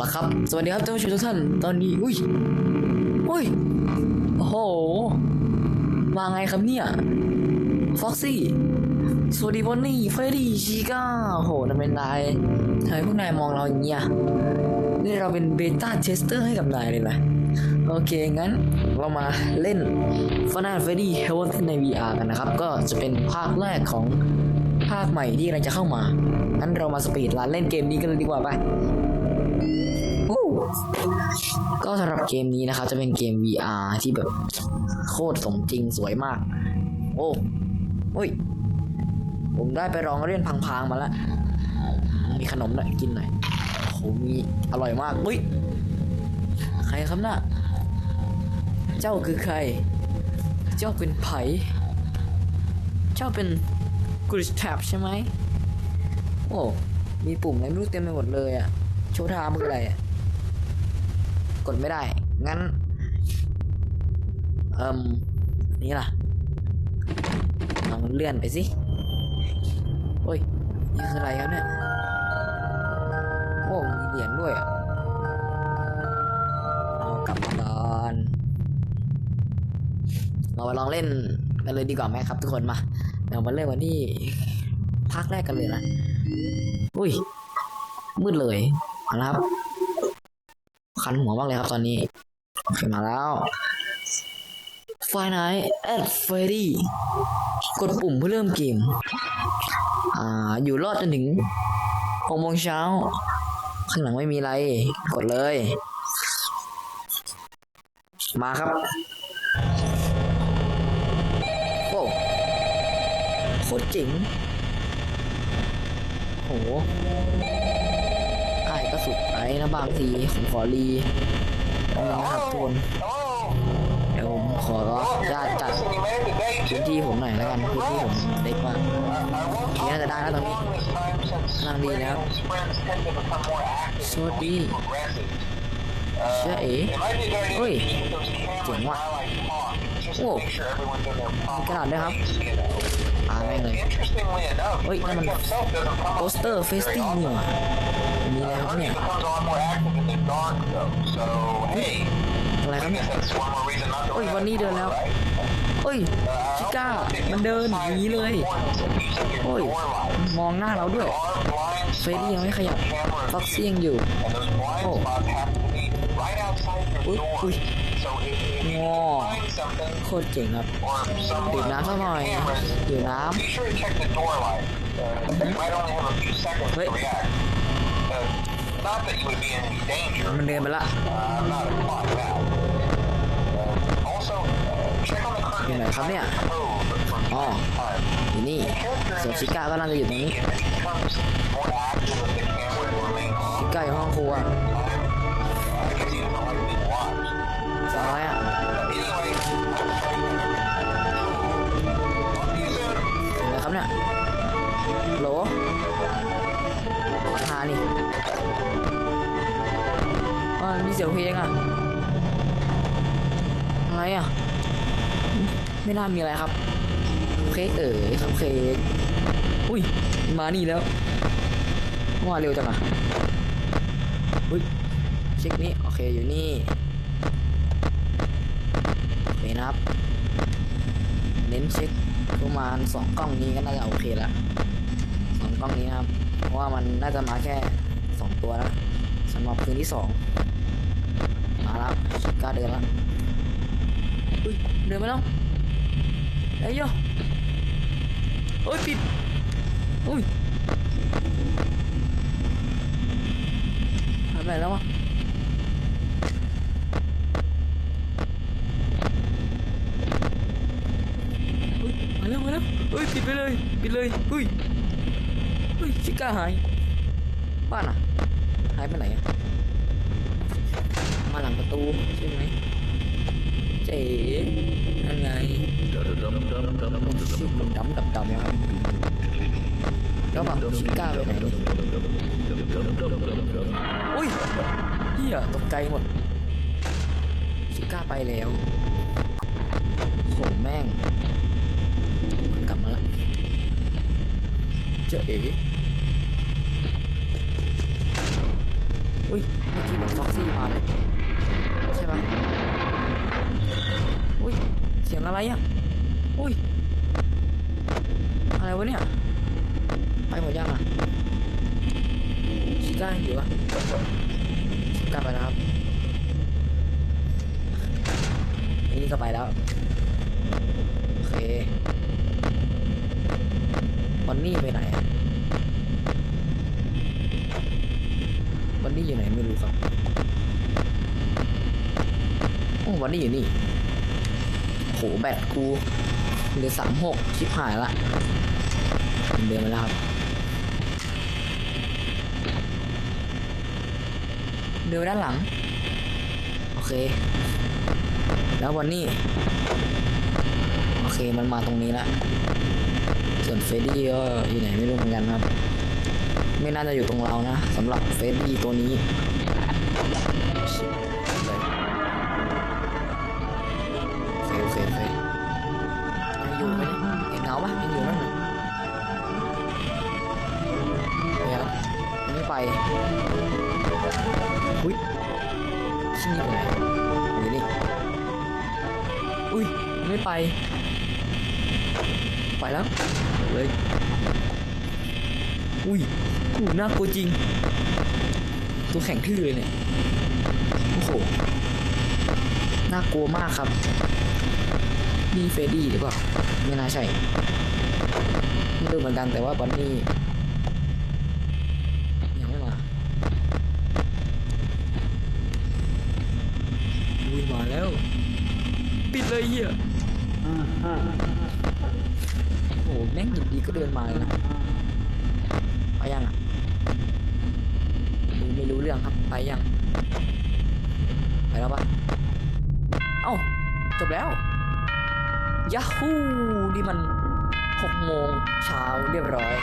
ละครับ สวัสดีครับท่านผู้ชมทุกท่าน ตอนนี้ อุ้ย อุ้ย โอ้โห มาไงครับเนี่ย ฟ็อกซี่ สวัสดีบอนนี่ เฟรดดี้ชิก้าโอ้โหนั่นเป็นนายทำไมพวกนายมองเราอย่างเงี้ย นี่เราเป็นเบต้าเทสเตอร์ให้กับนายเลยนะ โอเค งั้นเรามาเล่น f i n a l Freddy h e l l e n ใน VR กันนะครับ ก็จะเป็นภาคแรกของภาคใหม่ที่กำลังจะเข้ามา งั้นเรามาสปีดรันเล่นเกมนี้กันเลยดีกว่าไป ก็สำหรับเกมนี้นะครับจะเป็นเกม VR ที่แบบโคตรสมจริงสวยมาก โอ้โอ้ย ผมได้ไปลองเล่นพังๆมาแล้ว มีขนมหน่อยกินหน่อยโอ้โหมีอร่อยมากอุ้ย ใครครับน่ะเจ้าคือใคร เจ้าเป็นไผ่เจ้าเป็นกริชแท็บใช่ไหม โอ้ มีปุ่มอะไรไม่รู้เต็มไปหมดเลยอะโชว์ทามคืออะไรอะ กดไม่ได้ งั้น เอ่มนี่ล่ะลองเลื่อนไปสิ โอ้ย นี่คืออะไรครับเนี่ย โอ้มีเหรียญด้วยอะ เอากลับมาก่อนเรามาลองเล่นกันเลยดีกว่าไหมครับทุกคนมา เรามาเริ่มกันที่ภาคแรกกันเลยนะ อุ้ย มืดเลยเอาละครับ คันหัวมากเลยครับตอนนี้โอเคมาแล้วไฟไนท์แอดเฟรดี้กดปุ่มเพื่อเริ่มเกม อ่า อยู่รอดจนถึงหกโมงเช้า ข้างหลังไม่มีอะไร กดเลย มาครับ โอ้โคตรเจ๋งโห ไอ้ายก็สุดไอ้นะบางทีผมขอรีนะครับทุกคนเดี๋ยวผมขอญาตจัดพื้นที่ผมหน่อยแล้วกันพื้นที่ผมเล็กมากโอเคน่าจะได้แล้วตรงนี้กำลังดีแล้วสวัสดีเชื่อเอ๋เฮ้ยเจ๋งว่ะโอ้มีกระดาษด้วยครับอ่านแม่งเลย เฮ้ยนั่นมันโปสเตอร์เฟสติ้นี่หว่ามีอะไรครับเนี่ยอะไรครับเนี่ยโอ้ยวันนี้เดินแล้วโอ้ยชิก้ามันเดินอย่างนี้เลยโอ้ยมองหน้าเราด้วยเฟรดี้ยังไม่ขยับฟ็อกซี่ยังอยู่โอ้อุ้ยอุ้ยงอโคตรเจ๋งครับดื่มน้ำสักหน่อยดื่มน้ำ เฮ้ยมันเดินไปละอยู่ไหนครับเนี่ยอ๋ออยู่นี่ ส่วนชิก้าก็น่าจะอยู่ตรงนี้ชิก้าอยู่ห้องครัวอ อ่ามีเสียงเพลงอะอะไรอะไม่น่ามีอะไรครับเค้กเอ๋ยครับเค้กอุ้ยมานี่แล้วว่าเร็วจังอะอุ้ยเช็คนี้โอเคอยู่นี่โอเคนะครับ เน้นเช็คประมาณสองกล้องนี้ก็น่าจะโอเคแล้วสองกล้องนี้ครับ เพราะว่ามันน่าจะมาแค่สองตัวแล้วสำหรับคืนที่สองาเดินล้วอุ้ยเดินมาแล้วเอ้ยโยโอ้ยปิดอุ้ยหายไปไหนแล้ววะอุ้ยมาแล้วมาแล้วเฮ้ยปิดไปเลยปิดเลยอุ้ยอุ้ยชิก้าหายบ้านอะหายไปไหนอะ มาหลังประตูใช่ไหมเจ๋นั่นไงชื่อมันดำดำดำครับแล้วแบบชิก้าไปไหนนี่อุ้ยเฮียตกใจหมดชิก้าไปแล้วโหแม่งกลับมาแล้วเจ๊เอ๋อุ้ยเมื่อกี้เหมือนฟ็อกซี่มาเลย อะไรอะ อุ้ย อะไรวะเนี่ย ไปหมดยังอะชิก้ายอยู่ปะชิก้าไปแล้วครับอันนี่ก็ไปแล้ว โอเคบอนนี่ไปไหนอะบอนนี่อยู่ไหนไม่รู้ครับโอ้บอนนี่อยู่นี่ แบตกูเหลือสามหกชิบหายละเดินมาแล้วครับ เดินด้านหลัง โอเค แล้ววันนี้ โอเคมันมาตรงนี้ละส่วนเฟดดี้ก็อยู่ไหนไม่รู้เหมือนกันครับ ไม่น่าจะอยู่ตรงเรานะสำหรับเฟดดี้ตัวนี้ อุ้ยชิ้นนี้ไปไหนอยู่นี่อุ้ยไม่ไป ไปแล้วเลยอุ้ยอู้น่ากลัวจริง ตัวแข็งทื่อเลยเนี่ยโอ้โหน่ากลัวมากครับนี่เฟรดดี้หรือเปล่าไม่น่าใช่ไม่รู้เหมือนกันแต่ว่าบอนนี่ยังไม่มาอุ้ยมาแล้ว ปิด เลยเหี้ยโอ้โหแม่งอยู่ดีก็เดินมาเลยนะไปยังอะดูไม่รู้เรื่องครับไปยัง ไปแล้วปะเอ้าจบแล้วยาฮูนี่มันหกโมงเช้าเรียบร้อย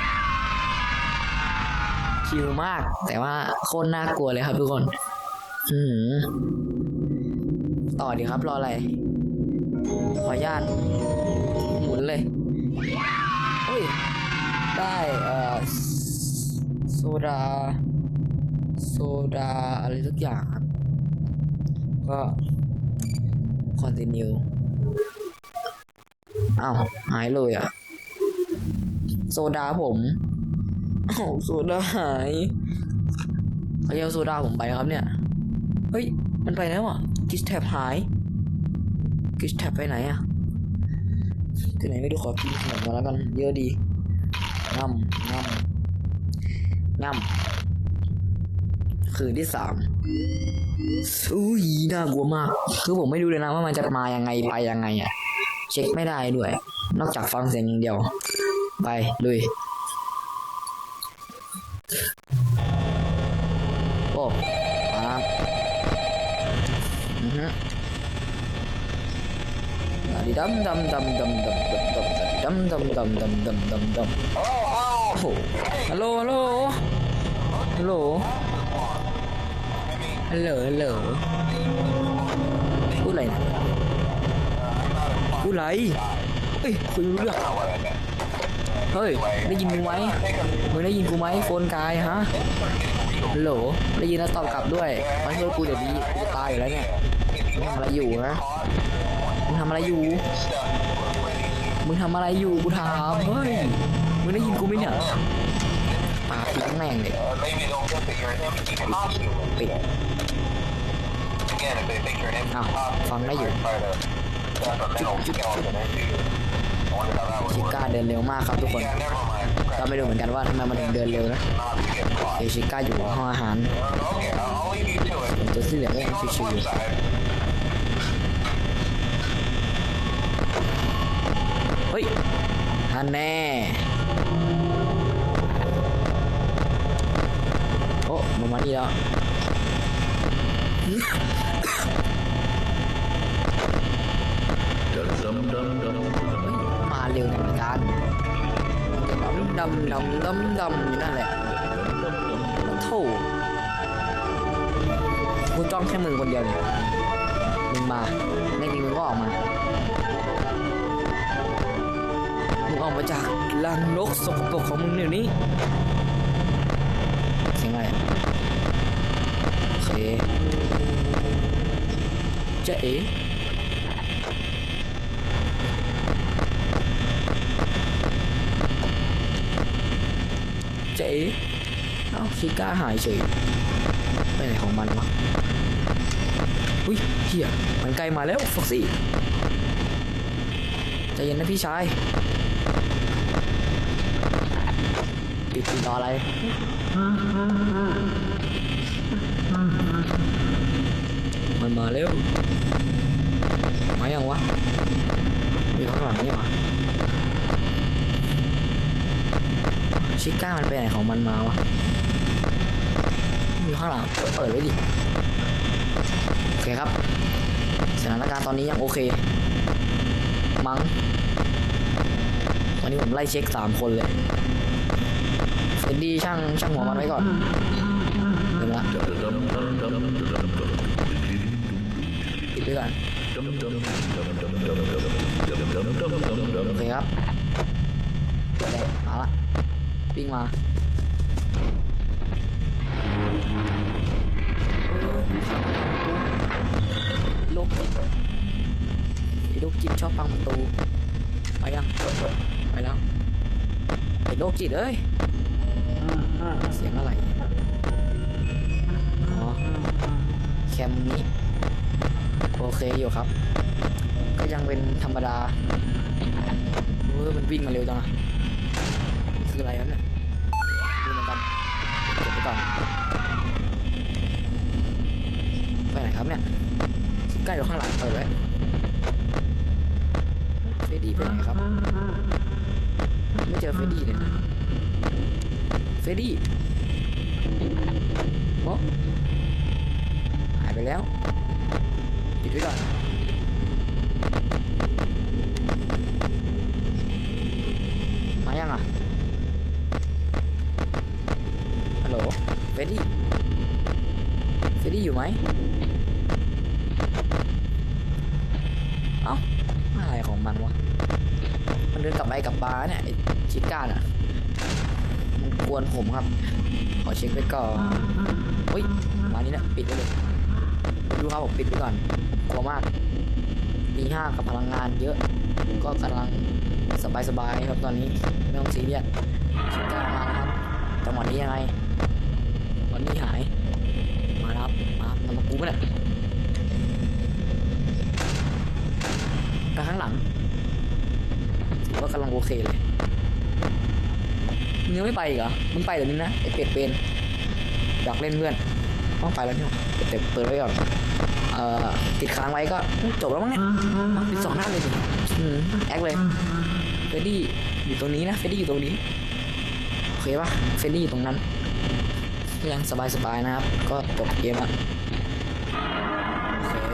ชิลมาก แต่ว่าโคตรน่ากลัวเลยครับทุกคน อืมต่อดีครับ รออะไร ขอญาตหมุนเลยเฮ้ย ได้เอ่อโซดา โซดา อะไรสักอย่างครับ ก็ continue อ้าวหายเลยอะ โซดาผมอ้โซดาหายเขาเอาโซดาผมไปครับเนี่ย เฮ้ย มันไปแล้วอะกิสแทบหาย กิสแท็บไปไหนอะที่ไหนไม่รู้ขอกินขนมมาแล้วกัน เยอะดีงำงำงำคืนที่สามอุ้ยน่ากลัวมาก คือผมไม่รู้เลยนะว่ามันจะมายังไงไปยังไงอะเช็คไม่ได้ด้วย นอกจากฟังเสียงอย่างเดียว ไปลุย ดำดำดำดำดำดำดำดำดำดำดำดำดำดำโอ้โหฮัลโหลฮัลโหลฮัลโหลฮัลโหลฮัลโหลพูดอะไรนะพูดอะไรเฮ้ยคุยรู้เรื่องเฮ้ยได้ยินมึงไหมมึงได้ยินกูไหมโฟนกายฮะฮัลโหลได้ยินแล้วตอบกลับด้วยมาช่วยกูเดี๋ยวนี้กูตายอยู่แล้วเนี่ยมึงทำอะไรอยู่นะ ทำอะไรอยู่ มึงทำอะไรอยู่กูถามเฮ้ย มึงได้ยินกูไหมเนี่ยปาปิดแม่งเลยปิดอ้าฟังได้อยู่จิกก้าเดินเร็วมากครับทุกคนก็ไม่รู้เหมือนกันว่าทำไมมันถึงเดินเร็วนะเอชิก้าอยู่ห้องอาหารตัวที่เหลือก็ยังชิวๆอา ฮ้ยฮันแน่โอ้มันมานี่แล้วมาเร็วหมือนกันดำดำดำดำอยู่นั่นแหละโถ่กูจ้องแค่มึงคนเดียวเนี่ยมึงมาในจริงมึงก็ออกมา ออกมาจากลังนกสกปรกของมึงเดี๋ยวนี้เสียงอะไรโอเคจะเอ๋จะเอ๋เอ้าฟิก้าหายเฉยไปไรของมันวะอุ้ยเฮียมันไกลมาแล้วฟ็อกซี่ใจเย็นนะพี่ชาย ปิดปิดรออะไร มันมาเร็ว มายังวะมีข้างหลังนี่หวะชิก้ามันไปไหนของมันมาวะมีข้างหลังเปิดเปิดไว้ดิ โอเคครับ สถานการณ์ตอนนี้ยังโอเค มั้ง ตอนนี้ผมไล่เช็คสามคนเลย เฟรดดี้ช่างช่างหัวมันไว้ก่อนเดี๋ยวนะปิดไว้ก่อนโอเคครับเปิดแดงมาละวิ่งมาโรคจิตไอ้โรคจิตชอบพังประตูไปยังไปแล้วไอ้โรคจิตเอ้ย เสียงอะไร อ๋อ แคมนี้ โอเคอยู่ครับ ก็ยังเป็นธรรมดาเออมันวิ่งมาเร็วจังอะคืออะไรครับเนี่ยดูเหมือนกันเก็บไปก่อน ไปไหนครับเนี่ย ใกล้อยู่ข้างหลังเปิดไว้เฟดดี้ไปไหนครับ ไม่เจอเฟดดี้เลยนะ เฟรดดี้โอ้หายไปแล้วปิดไว้ก่อนมายังอะฮัลโหลเฟรดี้เฟรดี้อยู่ไหมเอ้าอะไรของมันวะมันเดินกลับไปกลับมาเนี่ยไอ้ชิก้าน่ะ วนผมครับ ขอเช็คไว้ก่อนเฮ้ยมานี่นะปิดไว้เลยดูครับผมปิดไว้ก่อนกลัวมากมีห้ากับพลังงานเยอะ ก็กำลังสบายๆครับตอนนี้ไม่ต้องซีเรียสชิก้ามาครับจังหวะนี้ยังไงวันนี้หาย มาครับมามันมากูปะเนี่ยไปข้างหลังถือว่ากำลังโอเคเลย มึงยังไม่ไปอีกเหรอ มึงไปเดี๋ยวนี้นะไอเป็ดเป็นอยากเล่นเพื่อนต้องไปแล้วเนี่ยเดี๋ยวเปิดไว้ก่อน เอ่อติดค้างไว้ก็จบแล้วมั้งเนี่ยปิดสองหน้าเลยดิแอคเลยเฟรดดี้อยู่ตรงนี้นะเฟรดดี้อยู่ตรงนี้โอเคปะเฟรดดี้อยู่ตรงนั้นยังสบายๆนะครับ ก็จบเกมอะโอเค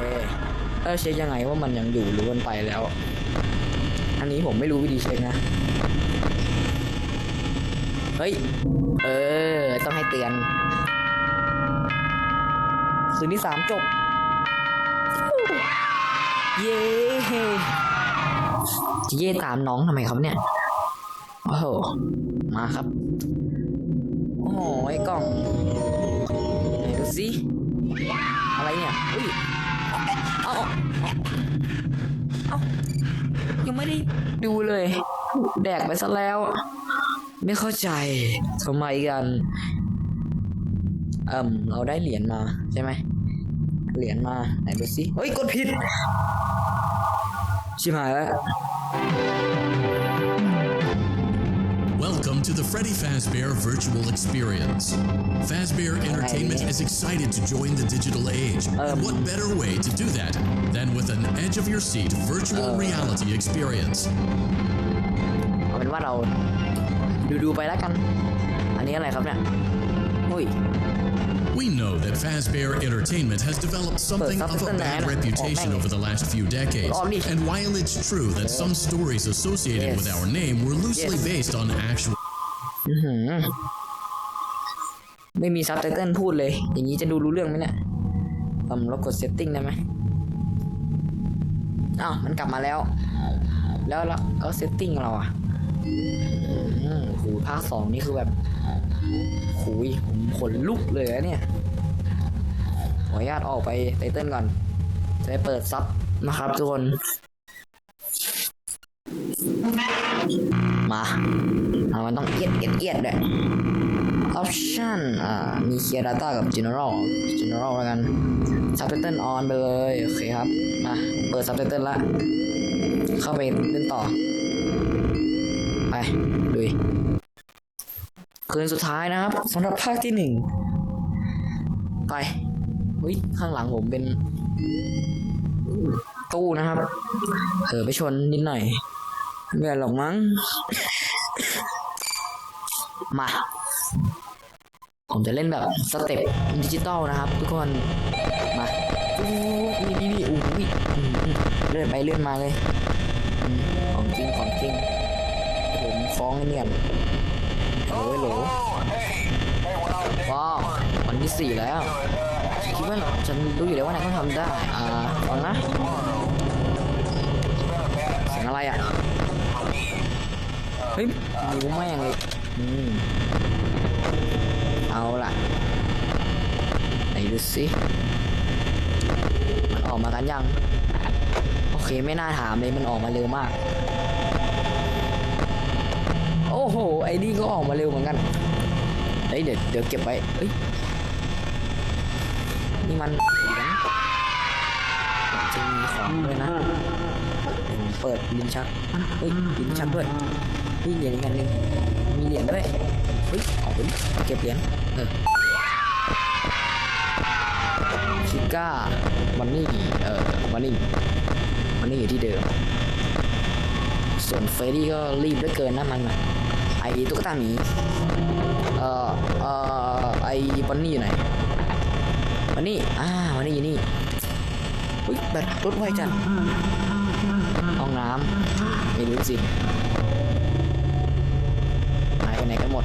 เออเช็คยังไงว่ามันยังอยู่หรือมันไปแล้ว อันนี้ผมไม่รู้วิธีเช็คนะ เฮ้ย เออ ต้องให้เตือน คืนที่สามจบ เย้จะเย่ตามน้องทำไมครับเนี่ย โอ้โห มาครับ โอ้โห ไอ้กล่องไหนดูสิ อะไรเนี่ยอุ้ยเอาเอายังไม่ได้ดูเลย แดกไปซะแล้ว ไม่เข้าใจทำไมกันเอ่มเราได้เหรียญมาใช่ไหมเหรียญมาไหนดูสิเฮ้ยกดผิด ชิบหายแล้ว Welcome to the Freddy Fazbear Virtual Experience. Fazbear Entertainment is excited to join the digital age. and what better way to do that than with an edge of your seat virtual reality experience? เอาเป็นว่าเรา ดูดูๆไปแล้วกัน อันนี้อะไรครับเนี่ยอุ้ย We know that Fazbear Entertainment has developed something of a bad reputation over the last few decades. And while it's true that some stories associated with our name were loosely based on actual อื้อหือไม่มีซับไตเติลพูดเลย อย่างนี้จะดูรู้เรื่องไหมเนี่ยผมเรากดเซตติ้งได้ไหมอ้าว มันกลับมาแล้ว แล้วแล้วแล้วเซตติ้งเราอะอืมโหูภาคสองนี่คือแบบหุยผมขนลุกเลยนะเนี่ยขออนุญาตออกไปไตเติ้ลก่อน จะไปเปิดซับนะครับทุกคน มาอ่ามันต้องเอียดเอียดเอียดด้วย option อ่า มี clear data กับ general general แล้วกัน subtitle on ไปเลย โอเคครับ มา เปิด subtitle ละ เข้าไปเล่นต่อ ไปดุยคืนสุดท้ายนะครับสำหรับภาคที่หนึ่งไปอุ้ยข้างหลังผมเป็น ตู้นะครับเผลอไปชนนิดหน่อยไม่เป็นหรอกมั้ง มา ผมจะเล่นแบบสเต็ปดิจิตอลนะครับ ทุกคน มาอู้นี่นี่นี่อู้ยเลื่อนไปเลื่อนมาเลย ของจริงของจริง ฟ้องไอ้เนี่ยโอ้ยโหลว้าววันที่สี่แล้วคิดว่าฉันรู้อยู่แล้วว่านายต้องทำได้ อ่าฟังนะเสียงอะไรอะ เฮ้ยนิ้แม่งเลยอืมเอาล่ะไหนดูสิมันออกมากันยัง โอเคไม่น่าถามเลยมันออกมาเร็วมาก อ้โห ไอ้นี่ก็ออกมาเร็วเหมือนกัน เฮ้ยเดี๋ยวเดี๋ยวเก็บไว้เฮ้ย นี่มันเหรียญจะมีของด้วยนะเปิดลิ้นชักเฮ้ยลิ้นชักด้วยเฮ้ยเหรียญอีกอันหนึ่งมีเหรียญด้วย เฮ้ยออกไปเก็บเหรียญ เออชิก้าวันนี่เออวันนี่วันนี่อยู่ที่เดิม ส่วนเฟรดี้ก็รีบเหลือเกินนะมันน่ะ ตุ๊กตาหมี เอ่อ เอ่อ ไอ้บันนี่อยู่ไหนบันนี่ อ่าบันนี่อยู่นี่อุ้ยแบตรถไวจัดห้องน้ำไม่รู้สิหายไปไหนกันหมด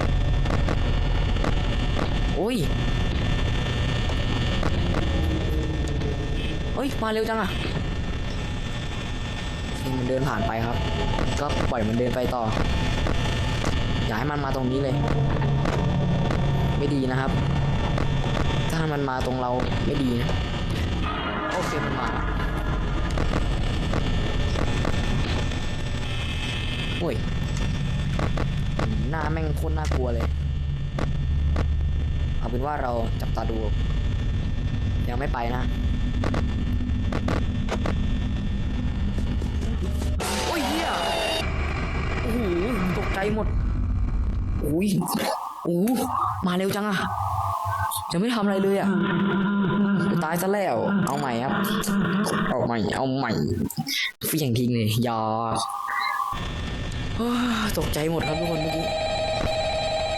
อุ้ยเฮ้ย มาเร็วจังอะมันเดินผ่านไปครับ ก็ปล่อยมันเดินไปต่อ อย่าให้มันมาตรงนี้เลย ไม่ดีนะครับ ถ้ามันมาตรงเราไม่ดีนะโอเคมันมาโอ้ยหน้าแม่งโคตรน่ากลัวเลย เอาเป็นว่าเราจับตาดู ยังไม่ไปนะโอ้ยเฮียโอ้โหตกใจหมด อุ้ยอู้มาเร็วจังอะจะไม่ทำอะไรเลยอะจะตายซะแล้ว เอาใหม่ครับ เอาใหม่ เอาใหม่เฟียงทิ้งเลยอยาเฮ้ยตกใจหมดครับทุกคนเมื่อกี้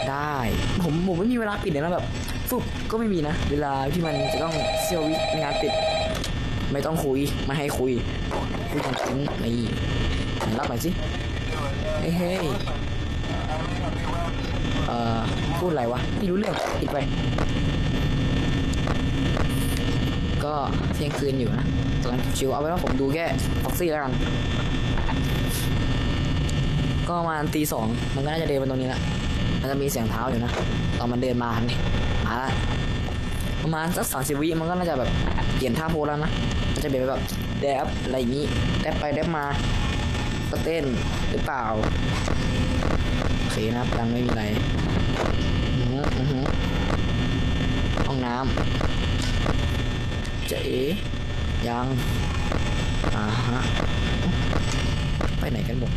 ได้ ผมผมไม่มีเวลาปิดเลยนะแบบฟุบก็ไม่มีนะ เวลาที่มันจะต้องเซียววิงานปิด ไม่ต้องคุย ไม่ให้คุย คุยจริงๆนี่รับหน่อยสิเฮ้ย เอ่อพูดอะไรวะไม่รู้เรื่องปิดไป ก็เที่ยงคืนอยู่นะตอนนั้นชิวเอาไว้ว่าผมดูแค่ฟ็อกซี่แล้วกัน ก็ประมาณตีสองมันก็น่าจะเดินมาตรงนี้ละมันจะมีเสียงเท้าอยู่นะตอนมันเดินมานี่มาละประมาณสักสามสิบวิมันก็น่าจะแบบเปลี่ยนท่าโพสแล้วนะมันจะเป็นแบบแดบอะไรอย่างนี้แดบไปแดบมาก็เต้นหรือเปล่า เคนะครับยังไม่มีอะไรอือหืออือหือห้องน้ำเจ๊ยัง อ่าฮะ ไปไหนกันหมด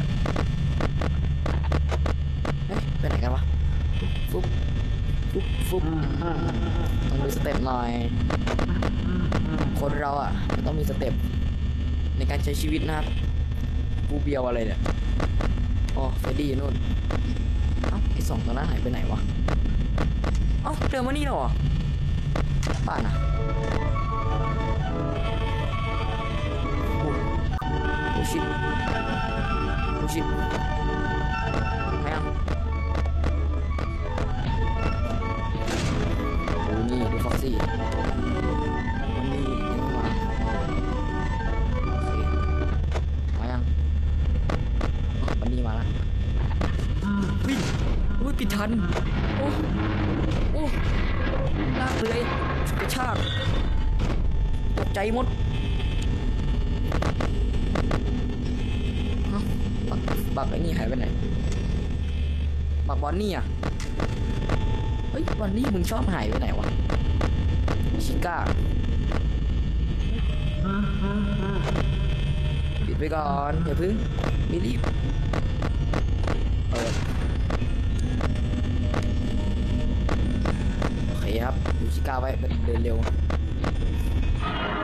เฮ้ยไปไหนกันวะ ฟุ๊บฟุ๊บฟุ๊บต้องดูสเต็ปหน่อย คนเราอะ ต้องมีสเต็ปในการใช้ชีวิตนะครับ กูเบียวอะไรเนี่ย อ๋อเฟรดดี้นู่นเอ้าไอสองตัวนั้นหายไปไหนวะเอ้าเดินมานี่เหรอป่านะโอ้โอ้ชิโอ้ชิ ทัน โอ้ โอ้ลากเลยกระชากตกใจหมดบักบักไอ้นี่หายไปไหน บักบอนนี่อะ เฮ้ยบอนนี่มึงชอบหายไปไหนวะ ชิก้าปิดไปก่อน อย่าพึ่งไม่รีบเปิด คครับดูชิก้าไว้เดินเร็ว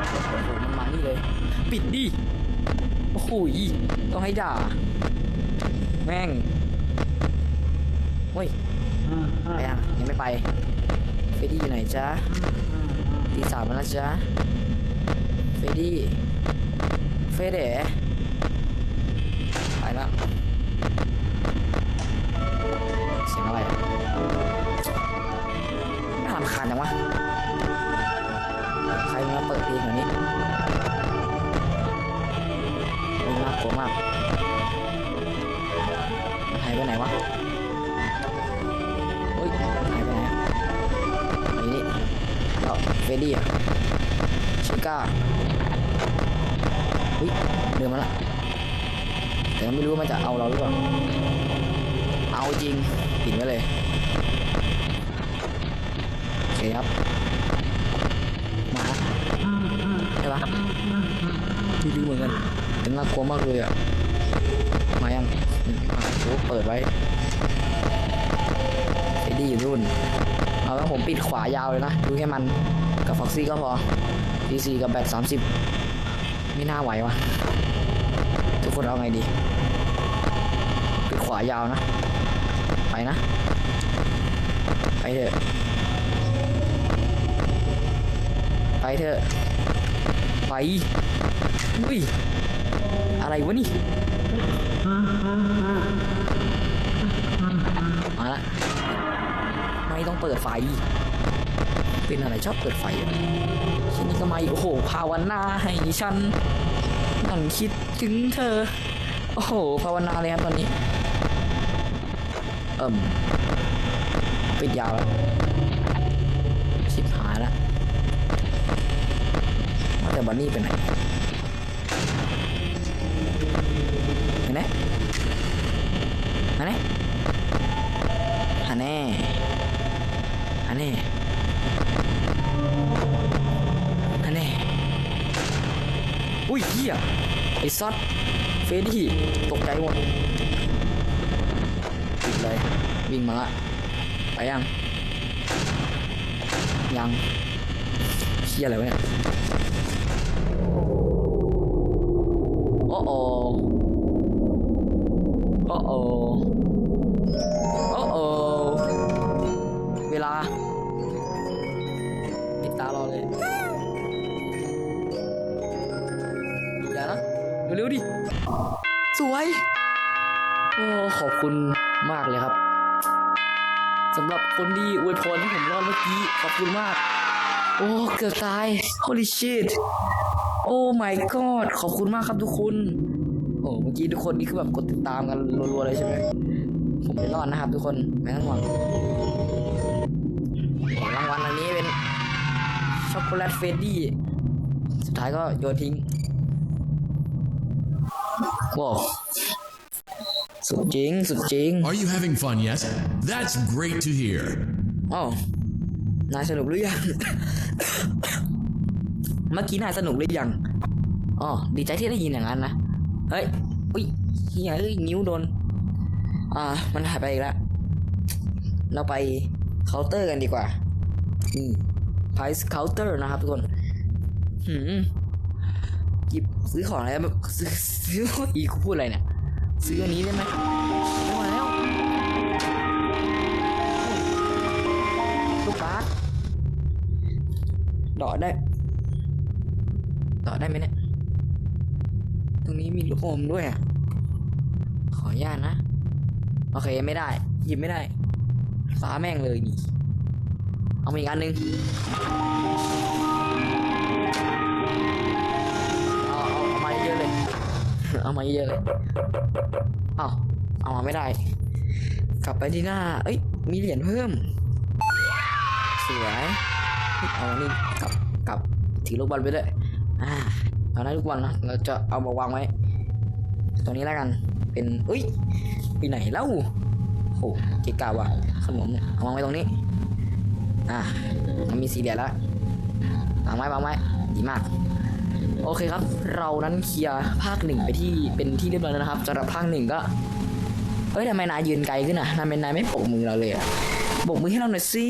โอ้โหมันมานี่เลย ปิดดิโอ้โหยต้องให้ด่า แม่งเฮ้ยไปยังยังไม่ไปเฟดี้อยู่ไหนจ๊ะตีสามแล้วจ๊ะเฟดี้เฟเด๋ ปิดเพลงแบบนี้โอ้ยน่ากลัวมากหายไปไหนวะเฮ้ยหายไปไหนนี่เอาเฟรดดี้อะชิก้าเฮ้ยเดินมาละแต่ไม่รู้ว่ามันจะเอาเราหรือเปล่าเอาจริงปิดไว้เลยโอเคครับ ไม่รู้เหมือนกันแต่น่ากลัวมากเลยอะ มายังมมาโอ้เปิดไว้เอ็ดดี้อยู่รุ่น เอาแล้วผมปิดขวายาวเลยนะ ดูแค่มัน กับฟ็อกซี่ก็พอดีซีกับแบตสามสิบไม่น่าไหววะทุกคนเอาไงดี ปิดขวายาวนะ ไปนะ ไปเถอะ ไปเถอะ ไปอุ้ย อะไรวะนี่ มาละ ไม่ต้องเปิดไฟ เป็นอะไรชอบเปิดไฟอะทีนี้ก็มาโอ้โห ภาวนาให้ฉันนั่งคิดถึงเธอ โอ้โห ภาวนาเลยครับตอนนี้ เอิ่มปิดยาวแล้ว แต่บันนี่ไปไหนเห็นไหมมาไหนฮะแน่ฮะแน่ฮะแน่อุ้ยเหี้ยไอ้ซอสเฟดดี้ตกใจหมดปิดเลยวิ่งมาละไปยัง ยังเฮียอะไรวะเนี่ยโอ้โอโอ้โอโอ้โอเวลาปิดตารอเลยปิดแล้วนะเร็วๆดิ สวย โอ้ขอบคุณมากเลยครับสำหรับคนที่อวยพรให้ผมรอดเมื่อกี้ ขอบคุณมาก โอ้ เกือบตาย holy shit โอ้ my god ขอบคุณมากครับทุกคน โอ้เมื่อกี้ทุกคนนี่คือแบบกดติดตามกันรัวๆเลยใช่ไหม ผมได้รอดนะครับทุกคน ไม่ต้องห่วงรางวัลอันนี้เป็นช็อกโกแลตเฟรดดี้ สุดท้ายก็โยนทิ้งว้าวสุดจริง สุดจริง Are you having fun yet? That's great to hear. อ๋อนายสนุกหรือยังเมื่อกี้นายสนุกหรือยังอ๋อดีใจที่ได้ยินอย่างนั้นนะ เฮ้ย อุ้ยเฮียเอ้ยนิ้วโดน อ่า มันหายไปอีกแล้ว เราไปเคาน์เตอร์กันดีกว่านี่ไพส์เคาน์เตอร์นะครับทุกคนหืมหยิบซื้อของอะไรแบบซื้อซื้ออีกูพูดอะไรเนี่ย ซื้ออันนี้ได้ไหมไม่ไหวแล้วลูกบาสดอได้ ดอดได้ไหมเนี่ย ตรงนี้มีลูกอมด้วยอะ ขออนุญาตนะ โอเคไม่ได้ หยิบไม่ได้ ฟ้าแม่งเลยนี่ เอามาอีกอันหนึ่งเอาเอาเอามาเยอะๆเลย เอามาเยอะๆเลยเอาเอามาไม่ได้ กลับไปที่หน้า เอ้ย มีเหรียญเพิ่ม สวยเฮ้ยเอานี่กลับกลับถือลูกบอลไปด้วย อ่าโอเอานทุกวันนะเราจะเอามาวางไว้ตรงนี้แล้วกัน เป็นเอ้ยไปไหนแล้วโหเกะกะว่ะขนมเนี่ยเอาวางไว้ตรงนี้ อะมันมีสี่เหลี่ยมแล้ววางไว้วางไว้ดีมาก โอเคครับ เรานั้นเคลียร์ภาคหนึ่งไปที่เป็นที่เรียบร้อยแล้วนะครับสำหรับภาคหนึ่งก็เอ้ยทำไมนายยืนไกลขึ้นอะทำไมนายไม่ปกมือเราเลยอะปกมือให้เราหน่อยสิ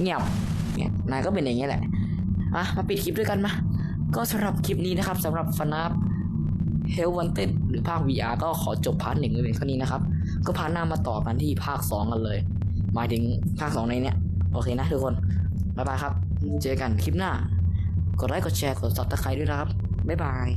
เงียบเนี่ยนายก็เป็นอย่างเงี้แหละะมาปิดคลิปด้วยกันมา ก็สำหรับคลิปนี้นะครับสำหรับฟนาฟ Hell Wanted หรือภาค VR ก็ขอจบพาร์ทหนึ่งไว้เพียงเท่านี้นะครับ ก็พาร์ทหน้ามาต่อกันที่ภาคสองกันเลย หมายถึงภาคสองในเนี้ย โอเคนะทุกคน บ๊ายบายครับ เจอกันคลิปหน้า กดไลค์กดแชร์กดซับสไครต์ด้วยนะครับ บ๊ายบาย